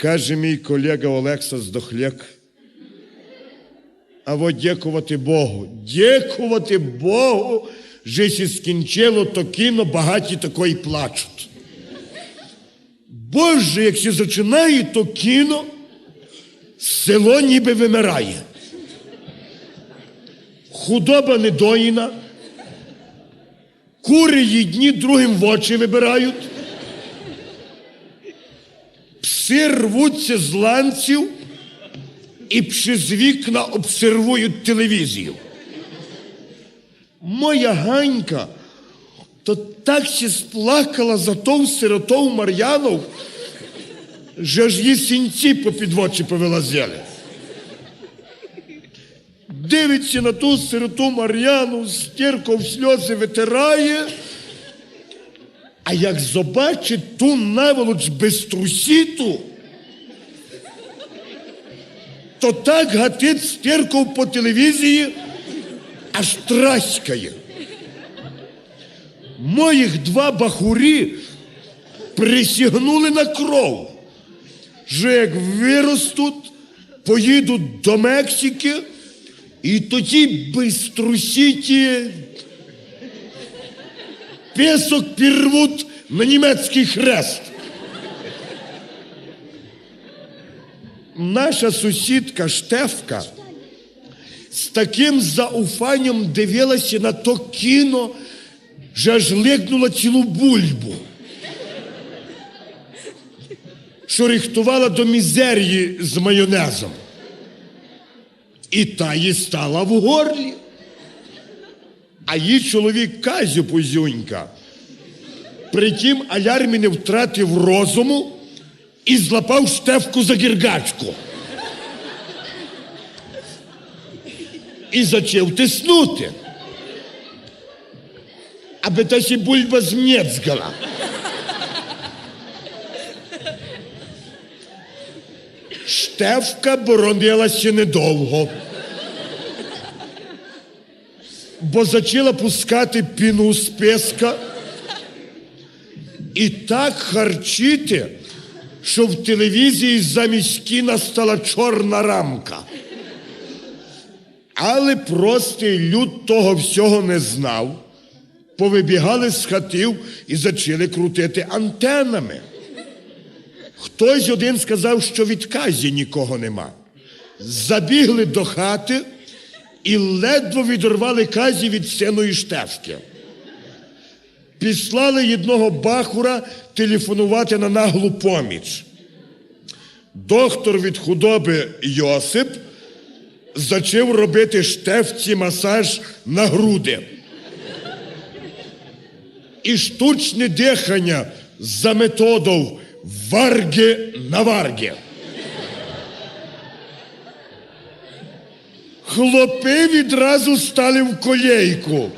каже мій колега Олекса Здохляк. А во дякувати Богу, дякувати Богу, що сі скінчило то кіно, багаті такої плачуть. Боже, як сі починає то кіно, село ніби вимирає. Худоба недоїна, кури їдні другим в очі вибирають, пси рвуться з ланців і пши з вікна обсервують телевізію. Моя Ганька то так ще сплакала за тов сиротов Мар'янов, що ж її сінці попід очі повилазили. Дивиться на ту сироту Мар'яну, стірков сльози витирає, а як побачить ту наволоч без трусіту, то так гатить стірков по телевізії, аж траськає. Моїх два бахурі присягнули на кров, що як виростуть, поїдуть до Мексики, і тоді биструсіті песок пірвуть на німецький хрест. Наша сусідка Штефка з таким зауфанням дивилася на то кіно, що аж ликнула цілу бульбу. Що рихтувала до мізерії з майонезом. І та їй стала в горлі. А її чоловік Казю Пузюнька. Притім алярмі не втратив розуму і злапав штефку за гіргачку. І зачав тиснути. Аби та сі бульба змєцгала. Штефка боронилася недовго. Бо зачала пускати піну з песка і так харчити, що в телевізії замість кіна стала чорна рамка. Але простий люд того всього не знав. Повибігали з хатів і зачали крутити антенами. Хтось один сказав, що від Казі нікого нема. Забігли до хати і ледве відірвали Казі від синої штефки. Післали одного бахура телефонувати на наглу поміч. Доктор від худоби Йосип зачав робити штефці масаж на груди. І штучне дихання за методом варги на варги. Хлопи відразу стали в колейку.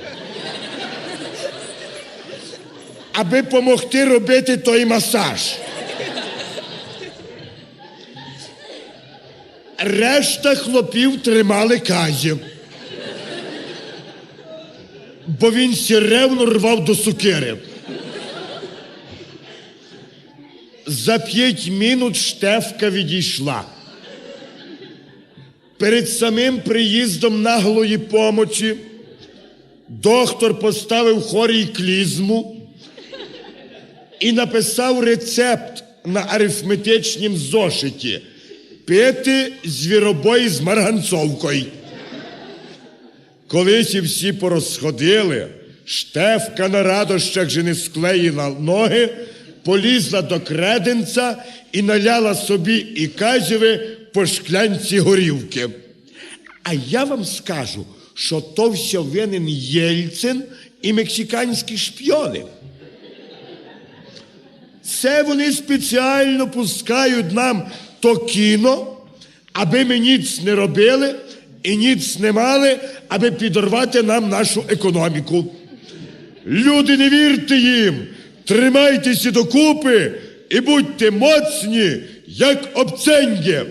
Аби помогти робити той масаж. Решта хлопів тримали казів. Бо він сіревно рвав до сукири. За п'ять минут штефка відійшла. Перед самим приїздом наглої помочі доктор поставив хорій клізму і написав рецепт на арифметичнім зошиті пити звіробой з марганцовкою. Колись і всі порозходили, штефка на радощах же не склеїла ноги, полізла до креденця і наляла собі і казєве по шклянці горівки. А я вам скажу, що то все винен Єльцин і мексиканські шпіони. Це вони спеціально пускають нам то кіно, аби ми ніц не робили і ніц не мали, аби підорвати нам нашу економіку. Люди, не вірте їм, тримайтеся докупи і будьте моцні, як обценьги.